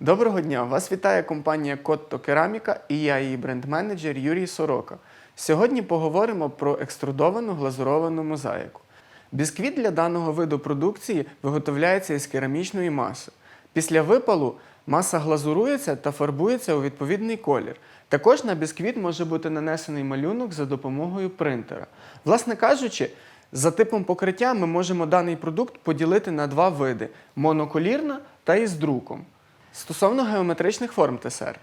Доброго дня! Вас вітає компанія Котто Кераміка і я її бренд-менеджер Юрій Сорока. Сьогодні поговоримо про екструдовану глазуровану мозаїку. Бісквіт для даного виду продукції виготовляється із керамічної маси. Після випалу маса глазурується та фарбується у відповідний колір. Також на бісквіт може бути нанесений малюнок за допомогою принтера. Власне кажучи, за типом покриття ми можемо даний продукт поділити на два види: моноколірна та із друком. Стосовно геометричних форм ТСР.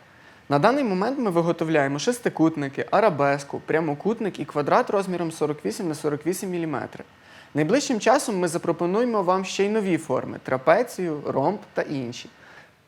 На даний момент ми виготовляємо шестикутники, арабеску, прямокутник і квадрат розміром 48 на 48 мм. Найближчим часом ми запропонуємо вам ще й нові форми трапецію, ромб та інші.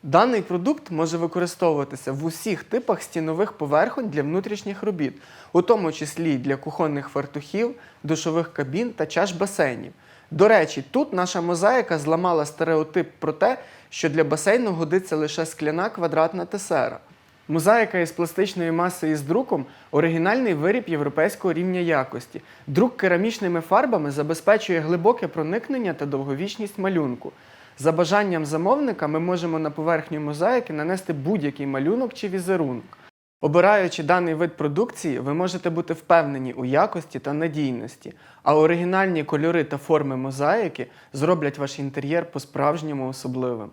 Даний продукт може використовуватися в усіх типах стінових поверхонь для внутрішніх робіт, у тому числі для кухонних фартухів, душових кабін та чаш басейнів. До речі, тут наша мозаїка зламала стереотип про те, що для басейну годиться лише скляна квадратна тесера. Мозаїка із пластичної маси із друком оригінальний виріб європейського рівня якості. Друк керамічними фарбами забезпечує глибоке проникнення та довговічність малюнку. За бажанням замовника ми можемо на поверхню мозаїки нанести будь-який малюнок чи візерунок. Обираючи даний вид продукції, ви можете бути впевнені у якості та надійності, а оригінальні кольори та форми мозаїки зроблять ваш інтер'єр по-справжньому особливим.